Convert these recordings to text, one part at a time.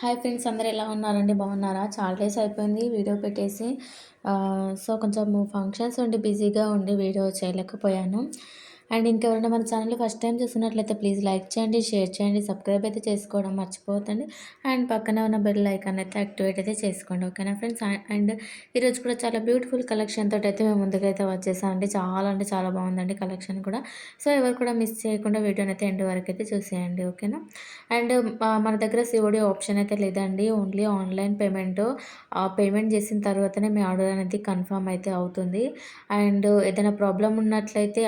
Hi friends అందరు ఎలా ఉన్నారండి? బాగున్నారా? చాలా డేస్ అయిపోయింది వీడియో పెట్టేసి. సో కొంచెం ఫంక్షన్స్ ఉండి బిజీగా ఉండి వీడియో చేయలేకపోయాను. అండ్ ఇంకెవరైనా మన ఛానల్ ఫస్ట్ టైం చూస్తున్నట్లయితే ప్లీజ్ లైక్ చేయండి షేర్ చేయండి సబ్స్క్రైబ్ అయితే చేసుకోవడం మర్చిపోతుంది అండ్ పక్కన ఉన్న బెల్ ఐకాన్ అయితే యాక్టివేట్ అయితే చేసుకోండి ఓకేనా ఫ్రెండ్స్? అండ్ ఈరోజు కూడా చాలా బ్యూటిఫుల్ కలెక్షన్ తోటి అయితే మేము ముందుకైతే వచ్చేసామండి చాలా అంటే చాలా బాగుందండి కలెక్షన్ కూడా. సో ఎవరు కూడా మిస్ చేయకుండా వీడియోని అయితే ఎండ్ వరకు అయితే చూసేయండి ఓకేనా? అండ్ మన దగ్గర సిఓడి ఆప్షన్ అయితే లేదండి. ఓన్లీ ఆన్లైన్ పేమెంట్ పేమెంట్ చేసిన తర్వాతనే మీ ఆర్డర్ అనేది కన్ఫర్మ్ అయితే అవుతుంది. అండ్ ఏదైనా ప్రాబ్లం ఉన్నట్లయితే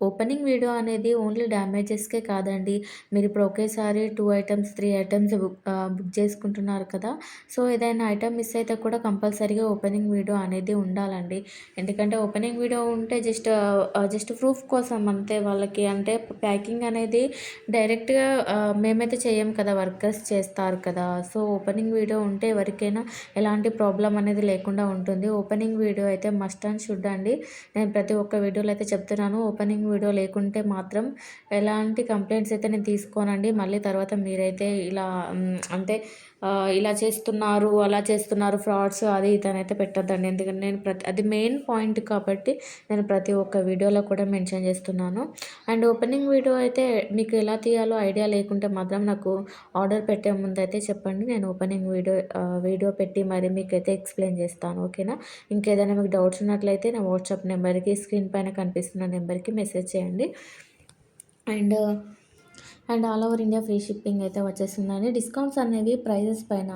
ఓపెనింగ్ వీడియో అనేది ఓన్లీ డ్యామేజెస్కే కాదండి. మీరు ఇప్పుడు ఒకేసారి two items three items book book చేసుకుంటున్నారు కదా. సో ఏదైనా ఐటమ్ మిస్ అయితే కూడా కంపల్సరీగా ఓపెనింగ్ వీడియో అనేది ఉండాలండి. ఎందుకంటే ఓపెనింగ్ వీడియో ఉంటే జస్ట్ జస్ట్ ప్రూఫ్ కోసం అంతే వాళ్ళకి. అంటే ప్యాకింగ్ అనేది డైరెక్ట్గా మేమైతే చేయం కదా వర్కర్స్ చేస్తారు కదా. సో ఓపెనింగ్ వీడియో ఉంటే ఎవరికైనా ఎలాంటి ప్రాబ్లం అనేది లేకుండా ఉంటుంది. ఓపెనింగ్ వీడియో అయితే మస్ట్ అండ్ షుడ్ అండి. నేను ప్రతి ఒక్క వీడియోలో అయితే చెప్తున్నాను. ఓపెనింగ్ వీడియో లేకుంటే మాత్రం ఎలాంటి కంప్లైంట్స్ అయితే నేను తీసుకోనండి. మళ్ళీ తర్వాత మీరైతే ఇలా అంటే ఇలా చేస్తున్నారు అలా చేస్తున్నారు ఫ్రాడ్స్ అది ఇదనైతే పెట్టద్దండి. ఎందుకంటే నేను ప్రతి అది మెయిన్ పాయింట్ కాబట్టి నేను ప్రతి ఒక్క వీడియోలో కూడా మెన్షన్ చేస్తున్నాను. అండ్ ఓపెనింగ్ వీడియో అయితే మీకు ఎలా తీయాలో ఐడియా లేకుంటే మాత్రం నాకు ఆర్డర్ పెట్టే ముందు అయితే చెప్పండి. నేను ఓపెనింగ్ వీడియో వీడియో పెట్టి మరి మీకు అయితే ఎక్స్ప్లెయిన్ చేస్తాను. ఓకేనా? ఇంకేదైనా మీకు డౌట్స్ ఉన్నట్లయితే నా వాట్సాప్ నెంబర్కి స్క్రీన్ పైన కనిపిస్తున్న నెంబర్కి మెసేజ్ చేయండి. And and all over India free shipping అయితే వచ్చేస్తుందండి డిస్కౌంట్స్ అనేవి ప్రైజెస్ పైన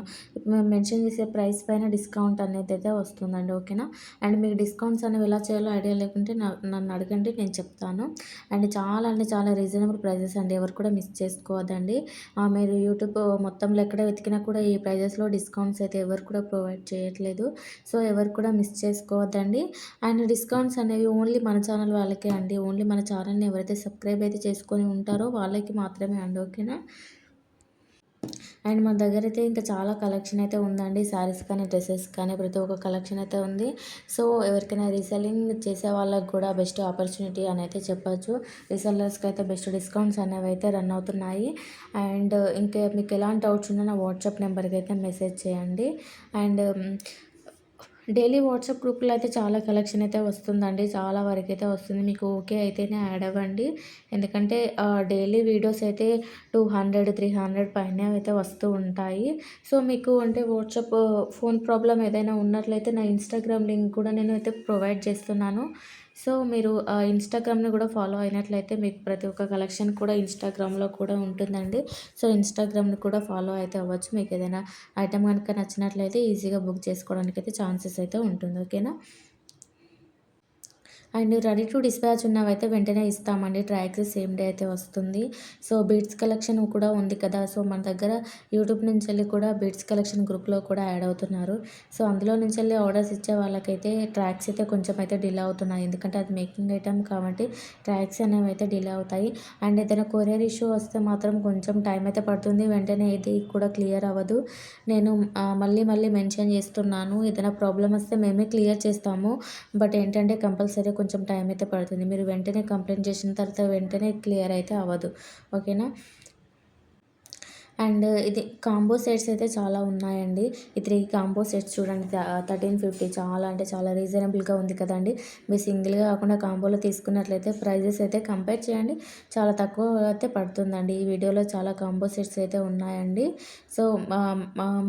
మేము మెన్షన్ చేసే ప్రైస్ పైన డిస్కౌంట్ అనేది అయితే వస్తుందండి ఓకేనా? అండ్ మీకు డిస్కౌంట్స్ అనేవి ఎలా చేయాలో ఐడియా లేకుంటే నన్ను అడగండి నేను చెప్తాను. అండ్ చాలా అంటే చాలా రీజనబుల్ ప్రైజెస్ అండి ఎవరు కూడా మిస్ చేసుకోవద్దండి. మీరు యూట్యూబ్ మొత్తంలో ఎక్కడ వెతికినా కూడా ఈ ప్రైజెస్లో డిస్కౌంట్స్ అయితే ఎవరు కూడా ప్రొవైడ్ చేయట్లేదు. సో ఎవరు కూడా మిస్ చేసుకోవద్దండి. అండ్ డిస్కౌంట్స్ అనేవి ఓన్లీ మన ఛానల్ వాళ్ళకే అండి. ఓన్లీ మన ఛానల్ని ఎవరైతే సబ్స్క్రైబ్ అయితే చేసుకొని ఉంటారో వాళ్ళకి మాత్రం మాత్రమే అండి ఓకేనా? అండ్ మన దగ్గర అయితే ఇంకా చాలా కలెక్షన్ అయితే ఉందండి. శారీస్ కానీ డ్రెస్సెస్ కానీ ప్రతి ఒక్క కలెక్షన్ అయితే ఉంది. సో ఎవరికైనా రీసెల్లింగ్ చేసే వాళ్ళకి కూడా బెస్ట్ ఆపర్చునిటీ అని అయితే చెప్పచ్చు. రీసెల్లర్స్కి అయితే బెస్ట్ డిస్కౌంట్స్ అనేవి అయితే రన్ అవుతున్నాయి. అండ్ ఇంకా మీకు ఎలాంటి డౌట్స్ ఉన్నా నా వాట్సాప్ నెంబర్కి అయితే మెసేజ్ చేయండి. అండ్ డైలీ వాట్సాప్ గ్రూప్లో అయితే చాలా కలెక్షన్ అయితే వస్తుందండి. చాలా వరకు అయితే వస్తుంది. మీకు ఓకే అయితేనే యాడ్ అవ్వండి. ఎందుకంటే డైలీ వీడియోస్ అయితే టూ హండ్రెడ్ త్రీ హండ్రెడ్ పైన అయితే వస్తూ ఉంటాయి. సో మీకు అంటే వాట్సాప్ ఫోన్ ప్రాబ్లం ఏదైనా ఉన్నట్లయితే నా ఇన్స్టాగ్రామ్ లింక్ కూడా నేను అయితే ప్రొవైడ్ చేస్తున్నాను. సో మీరు ఇన్స్టాగ్రామ్ని కూడా ఫాలో అయినట్లయితే మీకు ప్రతి ఒక్క కలెక్షన్ కూడా ఇన్స్టాగ్రామ్లో కూడా ఉంటుందండి. సో ఇన్స్టాగ్రామ్ని కూడా ఫాలో అయితే అవ్వచ్చు. మీకు ఏదైనా ఐటమ్ కనుక నచ్చినట్లయితే ఈజీగా బుక్ చేసుకోవడానికి అయితే ఛాన్సెస్ అయితే ఉంటుంది. ఓకేనా? అండ్ రెడీ టు డిస్పాచ్ ఉన్నవైతే వెంటనే ఇస్తామండి. ట్రాక్స్ సేమ్ డే అయితే వస్తుంది. సో బీడ్స్ కలెక్షన్ కూడా ఉంది కదా. సో మన దగ్గర యూట్యూబ్ నుంచి వెళ్ళి కూడా బీడ్స్ కలెక్షన్ గ్రూప్లో కూడా యాడ్ అవుతున్నారు. సో అందులో నుంచి వెళ్ళి ఆర్డర్స్ ఇచ్చే వాళ్ళకైతే ట్రాక్స్ అయితే కొంచెం అయితే డిలే అవుతున్నాయి. ఎందుకంటే అది మేకింగ్ ఐటమ్ కాబట్టి ట్రాక్స్ అనేవి అయితే డిలే అవుతాయి. అండ్ ఏదైనా కొరియర్ ఇష్యూ వస్తే మాత్రం కొంచెం టైం అయితే పడుతుంది. వెంటనే ఇది కూడా క్లియర్ అవ్వదు. నేను మళ్ళీ మళ్ళీ మెన్షన్ చేస్తున్నాను. ఏదైనా ప్రాబ్లం వస్తే మేమే క్లియర్ చేస్తాము. బట్ ఏంటంటే కంపల్సరీ కొంచెం టైం అయితే పడుతుంది. మీరు వెంటనే కంప్లైంట్ చేసిన తర్వాత వెంటనే క్లియర్ అయితే అవ్వదు. ఓకేనా అండ్ ఇది కాంబో సెట్స్ అయితే చాలా ఉన్నాయండి. ఈ త్రీ కాంబో సెట్స్ చూడండి. థర్టీన్ ఫిఫ్టీ చాలా అంటే చాలా రీజనబుల్గా ఉంది కదండి. మీరు సింగిల్గా కాకుండా కాంబోలో తీసుకున్నట్లయితే ప్రైజెస్ అయితే కంపేర్ చేయండి. చాలా తక్కువ అయితే పడుతుందండి. ఈ వీడియోలో చాలా కాంబో సెట్స్ అయితే ఉన్నాయండి. సో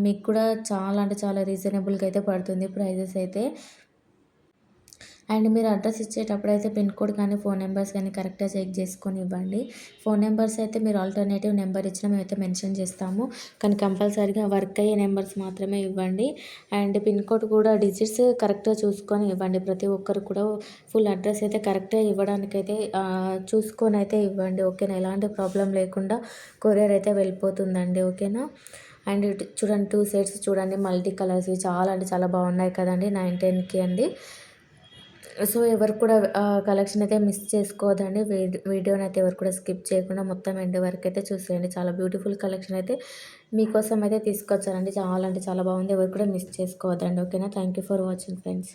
మీకు కూడా చాలా అంటే చాలా రీజనబుల్గా అయితే పడుతుంది ప్రైజెస్ అయితే. అండ్ మీరు అడ్రస్ ఇచ్చేటప్పుడు అయితే పిన్ కోడ్ కానీ ఫోన్ నెంబర్స్ కానీ కరెక్ట్గా చెక్ చేసుకొని ఇవ్వండి. ఫోన్ నెంబర్స్ అయితే మీరు ఆల్టర్నేటివ్ నెంబర్ ఇచ్చిన మేమైతే మెన్షన్ చేస్తాము. కానీ కంపల్సరీగా వర్క్ అయ్యే నెంబర్స్ మాత్రమే ఇవ్వండి. అండ్ పిన్ కోడ్ కూడా డిజిట్స్ కరెక్ట్గా చూసుకొని ఇవ్వండి. ప్రతి ఒక్కరు కూడా ఫుల్ అడ్రస్ అయితే కరెక్ట్గా ఇవ్వడానికైతే చూసుకొని అయితే ఇవ్వండి. ఓకేనా? ఎలాంటి ప్రాబ్లం లేకుండా కొరియర్ అయితే వెళ్ళిపోతుందండి. ఓకేనా? అండ్ చూడండి టూ సెట్స్ చూడండి. మల్టీ కలర్స్ చాలా అంటే చాలా బాగున్నాయి కదండి. నైన్ టెన్కి అండి. సో ఎవరు కూడా కలెక్షన్ అయితే మిస్ చేసుకోవద్దండి. వీడియోని అయితే ఎవరు కూడా స్కిప్ చేయకుండా మొత్తం ఎండ్ వరకు అయితే చూసేయండి. చాలా బ్యూటిఫుల్ కలెక్షన్ అయితే మీకోసం అయితే తీసుకొచ్చారండి. చాలా అంటే చాలా బాగుంది. ఎవరు కూడా మిస్ చేసుకోవద్దండి. ఓకేనా? Thank you for watching friends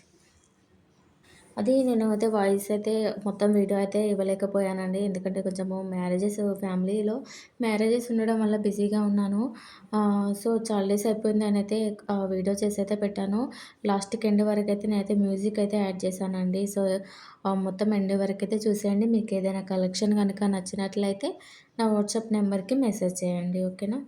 అది నేను అయితే వాయిస్ అయితే మొత్తం వీడియో అయితే ఇవ్వలేకపోయానండి. ఎందుకంటే కొంచెము మ్యారేజెస్ ఫ్యామిలీలో మ్యారేజెస్ ఉండడం వల్ల బిజీగా ఉన్నాను. సో, చాలా డేస్ అయిపోయింది అని అయితే వీడియో చేసి అయితే పెట్టాను. లాస్ట్‌కి ఎండ్ అయితే నేనైతే మ్యూజిక్ అయితే యాడ్ చేశానండి. సో, మొత్తం ఎండ్ వరకు అయితే చూసేయండి. మీకు ఏదైనా కలెక్షన్ కనుక నచ్చినట్లయితే నా వాట్సాప్ నెంబర్‌కి మెసేజ్ చేయండి. ఓకేనా?